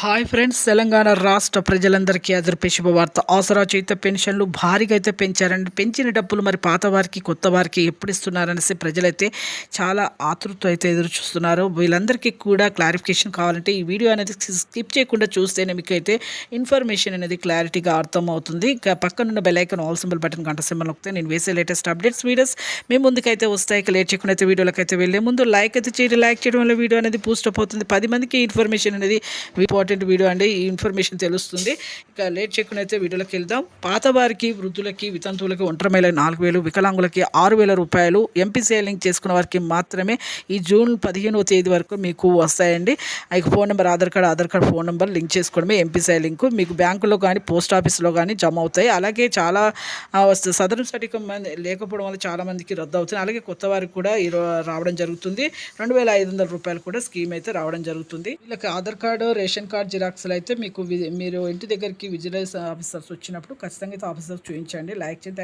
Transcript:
Hi friends Telangana రాష్ట్ర ప్రజలందరికీ అదర్పే శుభవార్త. ఆసరా చేత పెన్షన్లు భారీగా అయితే పెంచారండి. పెంచిన డబ్బులు మరి పాత వారికి కొత్త వారికి ఎప్పుడు ఇస్తున్నారనేసి ప్రజలైతే చాలా ఆతృత అయితే ఎదురు చూస్తున్నారు. వీళ్ళందరికీ కూడా క్లారిఫికేషన్ కావాలంటే ఈ వీడియో అనేది స్కిప్ చేయకుండా చూస్తేనే మీకు అయితే ఇన్ఫర్మేషన్ అనేది క్లారిటీగా అర్థమవుతుంది. ఇంకా పక్కనున్న bell icon all symbol button గంట సింబల్ నొక్కితే నేను వేసే లేటెస్ట్ అప్డేట్స్ వీడియోస్ మేము ముందుకైతే వస్తాయి. ఇక లేట్ చేయకుండా అయితే వీడియోలకైతే వెళ్ళే ముందు లైక్ అయితే చేయండి. లైక్ చేయడం వల్ల వీడియో అనేది బూస్ట్ అప్ అవుతుంది. పది మందికి ఇన్ఫర్మేషన్ అనేది ఇంపార్టెంట్ వీడియో అండి ఈ ఇన్ఫర్మేషన్ తెలుస్తుంది. ఇక లేట్ చెక్కున అయితే వీడియోలోకి వెళ్దాం. పాత వారికి వృద్ధులకి వితంతువులకి ఒంటరి మహిళ నాలుగు వేలు వికలాంగులకి ఆరు వేల రూపాయలు ఎంపీసీఐ లింక్ చేసుకున్న వారికి మాత్రమే ఈ జూన్ పదిహేనవ తేదీ వరకు మీకు వస్తాయండి. ఇక phone number Aadhaar card Aadhaar card phone number link చేసుకోవడమే ఎంపీసీఐ లింక్. మీకు బ్యాంకులో కానీ పోస్ట్ ఆఫీస్లో కానీ జమ అవుతాయి. అలాగే చాలా సదరు వస్తు- లేకపోవడం వల్ల చాలా మందికి రద్దు అవుతుంది అలాగే కొత్త వారికి కూడా ఈ రావడం జరుగుతుంది. రెండు వేల ఐదు వందల రూపాయలు కూడా స్కీమ్ అయితే రావడం జరుగుతుంది. వీళ్ళకి ఆధార్ కార్డు రేషన్ కార్డు జిరాక్స్లు అయితే మీకు మీరు ఇంటి దగ్గరికి విజిలెన్స్ ఆఫీసర్స్ వచ్చినప్పుడు ఖచ్చితంగా అయితే ఆఫీసర్స్ చూపించండి లైక్ చేయండి.